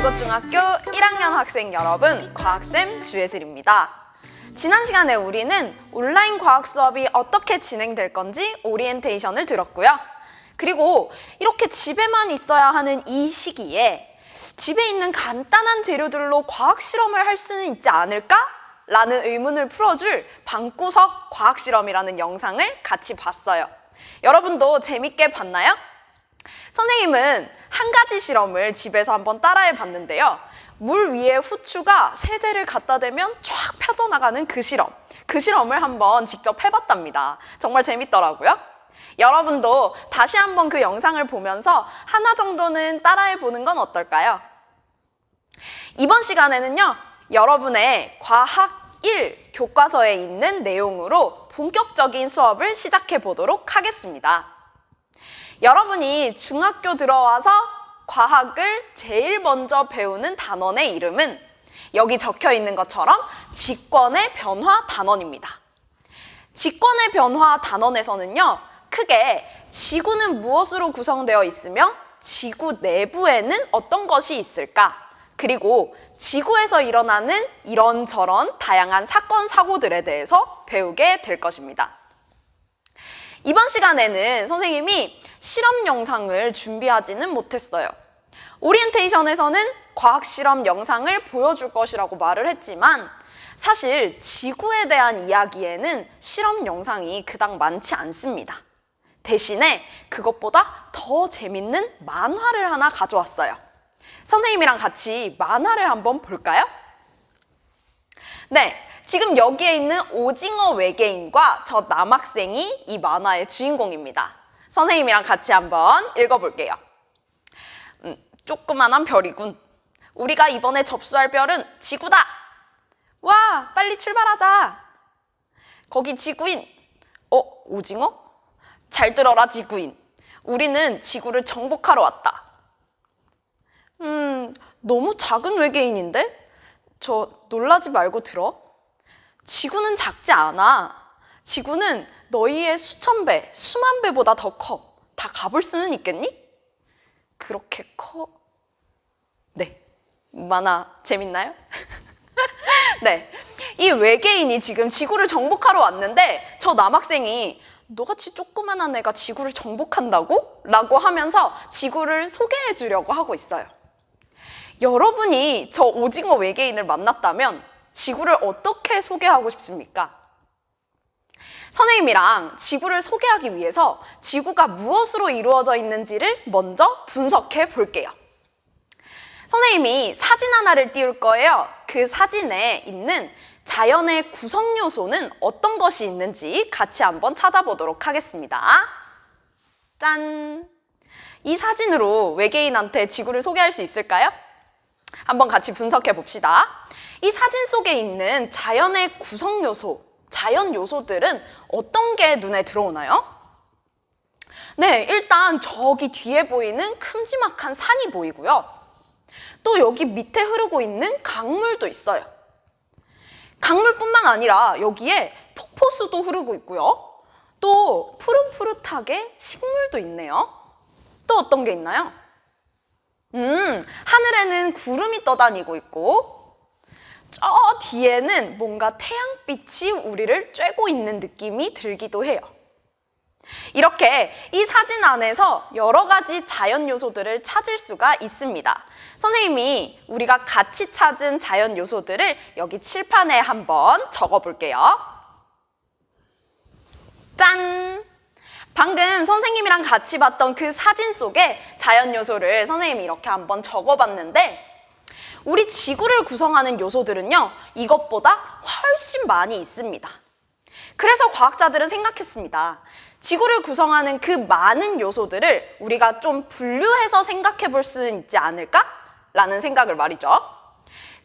대구중학교 1학년 학생 여러분, 과학쌤 주예슬입니다. 지난 시간에 우리는 온라인 과학 수업이 어떻게 진행될 건지 오리엔테이션을 들었고요. 그리고 이렇게 집에만 있어야 하는 이 시기에 집에 있는 간단한 재료들로 과학 실험을 할 수는 있지 않을까? 라는 의문을 풀어줄 방구석 과학 실험이라는 영상을 같이 봤어요. 여러분도 재밌게 봤나요? 선생님은 한 가지 실험을 집에서 한번 따라해 봤는데요. 물 위에 후추가 세제를 갖다 대면 쫙 펴져나가는 그 실험. 그 실험을 한번 직접 해봤답니다. 정말 재밌더라고요. 여러분도 다시 한번 그 영상을 보면서 하나 정도는 따라해 보는 건 어떨까요? 이번 시간에는요, 여러분의 과학 1 교과서에 있는 내용으로 본격적인 수업을 시작해 보도록 하겠습니다. 여러분이 중학교 들어와서 과학을 제일 먼저 배우는 단원의 이름은 여기 적혀 있는 것처럼 직권의 변화 단원입니다. 직권의 변화 단원에서는요, 크게 지구는 무엇으로 구성되어 있으며 지구 내부에는 어떤 것이 있을까? 그리고 지구에서 일어나는 이런저런 다양한 사건, 사고들에 대해서 배우게 될 것입니다. 이번 시간에는 선생님이 실험 영상을 준비하지는 못했어요. 오리엔테이션에서는 과학 실험 영상을 보여줄 것이라고 말을 했지만 사실 지구에 대한 이야기에는 실험 영상이 그닥 많지 않습니다. 대신에 그것보다 더 재밌는 만화를 하나 가져왔어요. 선생님이랑 같이 만화를 한번 볼까요? 네, 지금 여기에 있는 오징어 외계인과 저 남학생이 이 만화의 주인공입니다. 선생님이랑 같이 한번 읽어볼게요. 음, 조그만한 별이군. 우리가 이번에 접수할 별은 지구다. 와, 빨리 출발하자. 거기 지구인. 어, 오징어? 잘 들어라, 지구인. 우리는 지구를 정복하러 왔다. 음, 너무 작은 외계인인데? 저 놀라지 말고 들어. 지구는 작지 않아. 지구는 너희의 수천 배, 수만 배보다 더 커. 다 가볼 수는 있겠니? 그렇게 커? 네. 만화 재밌나요? 네. 이 외계인이 지금 지구를 정복하러 왔는데 저 남학생이 너같이 조그만한 애가 지구를 정복한다고? 라고 하면서 지구를 소개해 주려고 하고 있어요. 여러분이 저 오징어 외계인을 만났다면 지구를 어떻게 소개하고 싶습니까? 선생님이랑 지구를 소개하기 위해서 지구가 무엇으로 이루어져 있는지를 먼저 분석해 볼게요. 선생님이 사진 하나를 띄울 거예요. 그 사진에 있는 자연의 구성 요소는 어떤 것이 있는지 같이 한번 찾아보도록 하겠습니다. 짠! 이 사진으로 외계인한테 지구를 소개할 수 있을까요? 한번 같이 분석해 봅시다. 이 사진 속에 있는 자연의 구성 요소, 자연 요소들은 어떤 게 눈에 들어오나요? 네, 일단 저기 뒤에 보이는 큼지막한 산이 보이고요. 또 여기 밑에 흐르고 있는 강물도 있어요. 강물뿐만 아니라 여기에 폭포수도 흐르고 있고요. 또 푸릇푸릇하게 식물도 있네요. 또 어떤 게 있나요? 음, 하늘에는 구름이 떠다니고 있고, 저 뒤에는 뭔가 태양빛이 우리를 쬐고 있는 느낌이 들기도 해요. 이렇게 이 사진 안에서 여러 가지 자연 요소들을 찾을 수가 있습니다. 선생님이 우리가 같이 찾은 자연 요소들을 여기 칠판에 한번 적어 볼게요. 짠! 방금 선생님이랑 같이 봤던 그 사진 속에 자연 요소를 선생님이 이렇게 한번 적어 봤는데 우리 지구를 구성하는 요소들은요, 이것보다 훨씬 많이 있습니다. 그래서 과학자들은 생각했습니다. 지구를 구성하는 그 많은 요소들을 우리가 좀 분류해서 생각해 볼 수 있지 않을까? 라는 생각을 말이죠.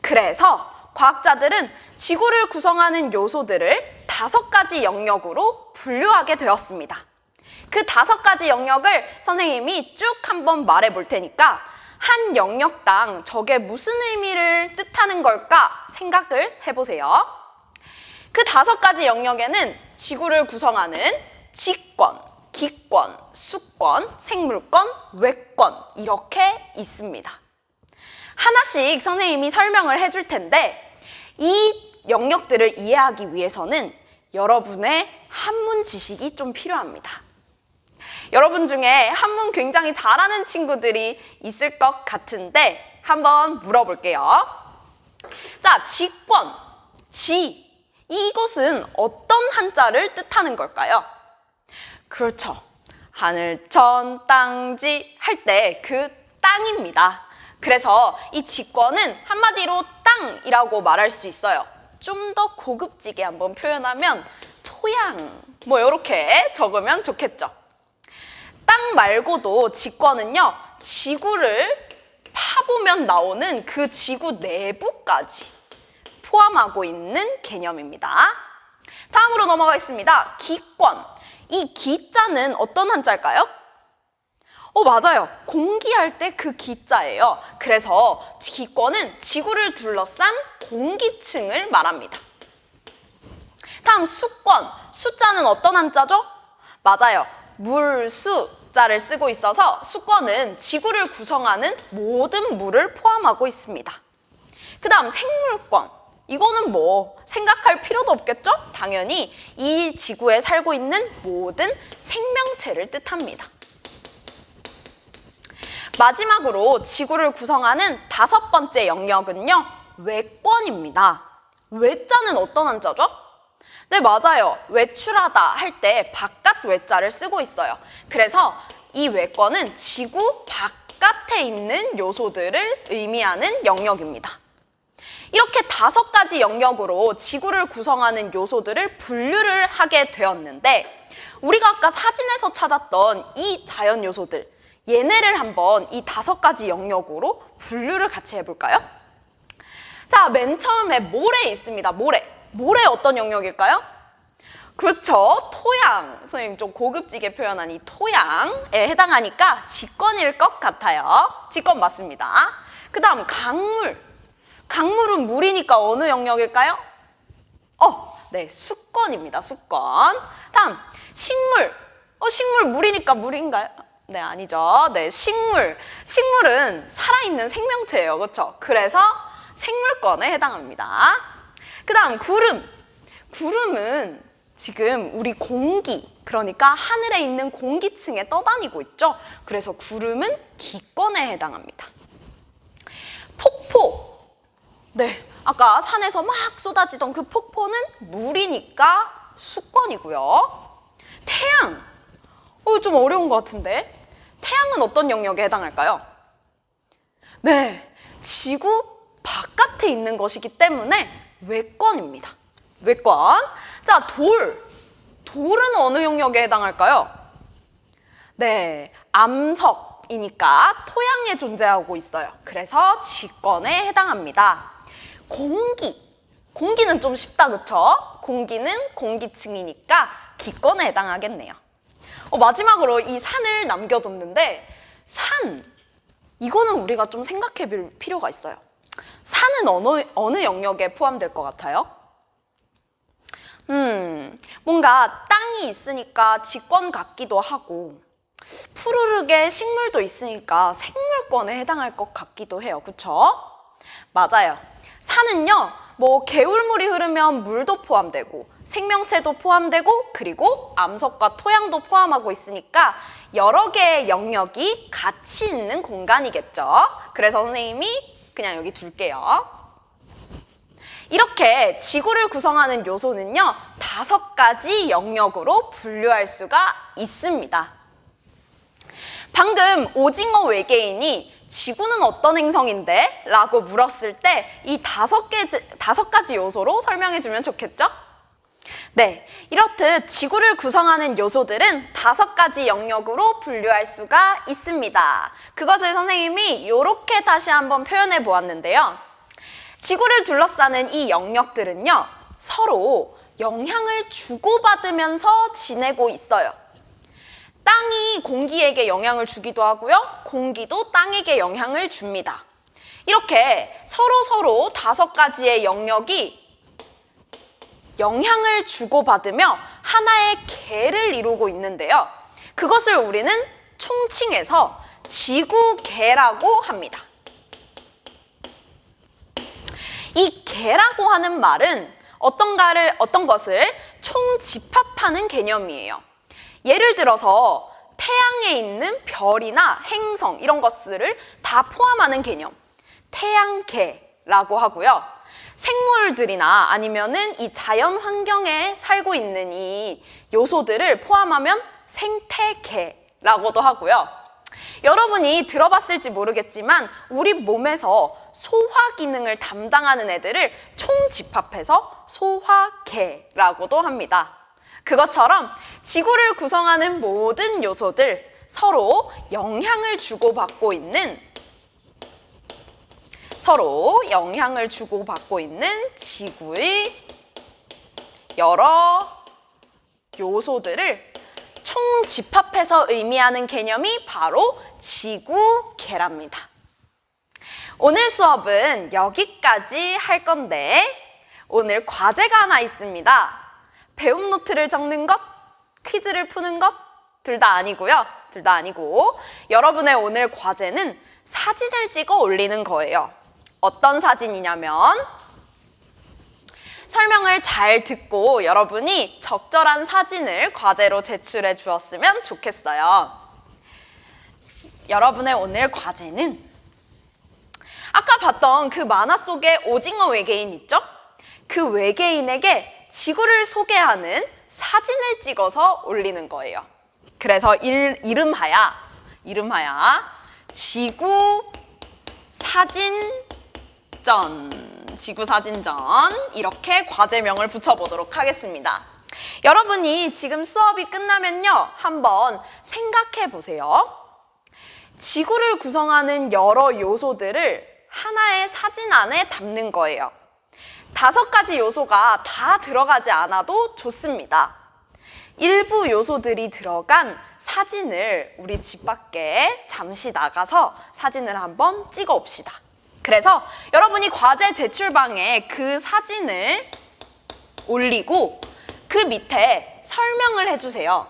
그래서 과학자들은 지구를 구성하는 요소들을 다섯 가지 영역으로 분류하게 되었습니다. 그 다섯 가지 영역을 선생님이 쭉 한번 말해 볼 테니까 한 영역당 저게 무슨 의미를 뜻하는 걸까 생각을 해보세요. 그 다섯 가지 영역에는 지구를 구성하는 직권, 기권, 수권, 생물권, 외권 이렇게 있습니다. 하나씩 선생님이 설명을 해줄 텐데 이 영역들을 이해하기 위해서는 여러분의 한문 지식이 좀 필요합니다. 여러분 중에 한문 굉장히 잘하는 친구들이 있을 것 같은데 한번 물어볼게요. 자, 직권, 지. 이것은 어떤 한자를 뜻하는 걸까요? 그렇죠. 하늘, 천, 땅지 할 때 그 땅입니다. 그래서 이 직권은 한마디로 땅이라고 말할 수 있어요. 좀 더 고급지게 한번 표현하면 토양, 뭐 이렇게 적으면 좋겠죠. 땅 말고도 직권은요, 지구를 파보면 나오는 그 지구 내부까지 포함하고 있는 개념입니다. 다음으로 넘어가겠습니다. 기권. 이 기자는 어떤 한자일까요? 어, 맞아요. 공기할 때 그 기자예요. 그래서 기권은 지구를 둘러싼 공기층을 말합니다. 다음 수권. 숫자는 어떤 한자죠? 맞아요. 물수 자를 쓰고 있어서 수권은 지구를 구성하는 모든 물을 포함하고 있습니다. 그 다음 생물권. 이거는 뭐 생각할 필요도 없겠죠? 당연히 이 지구에 살고 있는 모든 생명체를 뜻합니다. 마지막으로 지구를 구성하는 다섯 번째 영역은요, 외권입니다. 외자는 어떤 한자죠? 네, 맞아요. 외출하다 할 때 바깥 외자를 쓰고 있어요. 그래서 이 외권은 지구 바깥에 있는 요소들을 의미하는 영역입니다. 이렇게 다섯 가지 영역으로 지구를 구성하는 요소들을 분류를 하게 되었는데, 우리가 아까 사진에서 찾았던 이 자연 요소들, 얘네를 한번 이 다섯 가지 영역으로 분류를 같이 해볼까요? 자, 맨 처음에 모래 있습니다. 모래. 모래 어떤 영역일까요? 그렇죠. 토양. 선생님 좀 고급지게 표현한 이 토양에 해당하니까 직권일 것 같아요. 직권 맞습니다. 그 다음 강물. 강물은 물이니까 어느 영역일까요? 어, 네, 수권입니다. 수권. 다음, 식물. 어, 식물 물이니까 물인가요? 네, 아니죠. 네, 식물. 식물은 살아있는 생명체예요. 그렇죠? 그래서 생물권에 해당합니다. 그 다음, 구름. 구름은 지금 우리 공기, 그러니까 하늘에 있는 공기층에 떠다니고 있죠. 그래서 구름은 기권에 해당합니다. 폭포. 네, 아까 산에서 막 쏟아지던 그 폭포는 물이니까 수권이고요. 태양. 어, 좀 어려운 것 같은데. 태양은 어떤 영역에 해당할까요? 네, 지구 바깥에 있는 것이기 때문에 외권입니다. 외권. 자, 돌. 돌은 어느 영역에 해당할까요? 네, 암석이니까 토양에 존재하고 있어요. 그래서 지권에 해당합니다. 공기. 공기는 좀 쉽다, 그쵸? 공기는 공기층이니까 기권에 해당하겠네요. 어, 마지막으로 이 산을 남겨뒀는데, 산. 이거는 우리가 좀 생각해 볼 필요가 있어요. 산은 어느, 어느 영역에 포함될 것 같아요? 음, 뭔가 땅이 있으니까 직권 같기도 하고, 푸르르게 식물도 있으니까 생물권에 해당할 것 같기도 해요. 그쵸? 맞아요. 산은요, 뭐 개울물이 흐르면 물도 포함되고, 생명체도 포함되고, 그리고 암석과 토양도 포함하고 있으니까 여러 개의 영역이 같이 있는 공간이겠죠. 그래서 선생님이 그냥 여기 둘게요. 이렇게 지구를 구성하는 요소는요, 다섯 가지 영역으로 분류할 수가 있습니다. 방금 오징어 외계인이 지구는 어떤 행성인데? 라고 물었을 때 이 다섯 개, 다섯 가지 요소로 설명해 주면 좋겠죠? 네, 이렇듯 지구를 구성하는 요소들은 다섯 가지 영역으로 분류할 수가 있습니다. 그것을 선생님이 이렇게 다시 한번 표현해 보았는데요. 지구를 둘러싸는 이 영역들은요, 서로 영향을 주고받으면서 지내고 있어요. 땅이 공기에게 영향을 주기도 하고요, 공기도 땅에게 영향을 줍니다. 이렇게 서로 서로 다섯 가지의 영역이 영향을 주고받으며 하나의 개를 이루고 있는데요. 그것을 우리는 총칭해서 지구개라고 합니다. 개라고 하는 말은 어떤가를 어떤 것을 총 집합하는 개념이에요. 예를 들어서 태양에 있는 별이나 행성 이런 것들을 다 포함하는 개념. 태양계라고 하고요. 생물들이나 아니면은 이 자연 환경에 살고 있는 이 요소들을 포함하면 생태계라고도 하고요. 여러분이 들어봤을지 모르겠지만 우리 몸에서 소화 기능을 담당하는 애들을 총 집합해서 소화계라고도 합니다. 그것처럼 지구를 구성하는 모든 요소들 서로 영향을 주고받고 있는 서로 영향을 주고받고 있는 지구의 여러 요소들을 총 집합해서 의미하는 개념이 바로 지구계랍니다. 오늘 수업은 여기까지 할 건데 오늘 과제가 하나 있습니다. 배움 노트를 적는 것, 퀴즈를 푸는 것, 둘 다 아니고요. 둘 다 아니고 여러분의 오늘 과제는 사진을 찍어 올리는 거예요. 어떤 사진이냐면 설명을 잘 듣고 여러분이 적절한 사진을 과제로 제출해 주었으면 좋겠어요. 여러분의 오늘 과제는 아까 봤던 그 만화 속의 오징어 외계인 있죠? 그 외계인에게 지구를 소개하는 사진을 찍어서 올리는 거예요. 그래서 일, 이름하야, 이름하야 지구 사진 사진전 이렇게 과제명을 붙여보도록 하겠습니다. 여러분이 지금 수업이 끝나면요 한번 생각해 보세요. 지구를 구성하는 여러 요소들을 하나의 사진 안에 담는 거예요. 다섯 가지 요소가 다 들어가지 않아도 좋습니다. 일부 요소들이 들어간 사진을 우리 집 밖에 잠시 나가서 사진을 한번 찍어 옵시다. 그래서 여러분이 과제 제출방에 그 사진을 올리고 그 밑에 설명을 해주세요.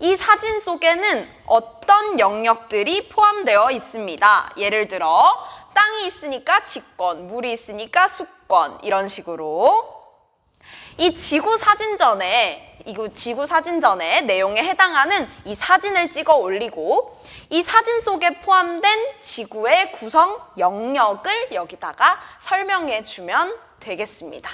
이 사진 속에는 어떤 영역들이 포함되어 있습니다. 예를 들어 땅이 있으니까 직권, 물이 있으니까 수권 이런 식으로 이 지구 사진전에 이거 지구 사진전의 내용에 해당하는 이 사진을 찍어 올리고 이 사진 속에 포함된 지구의 구성 영역을 여기다가 설명해 주면 되겠습니다.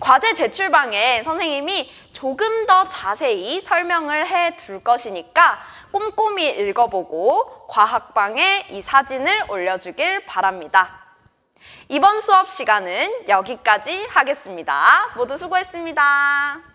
과제 제출방에 선생님이 조금 더 자세히 설명을 해 둘 것이니까 꼼꼼히 읽어보고 과학방에 이 사진을 올려주길 바랍니다. 이번 수업 시간은 여기까지 하겠습니다. 모두 수고했습니다.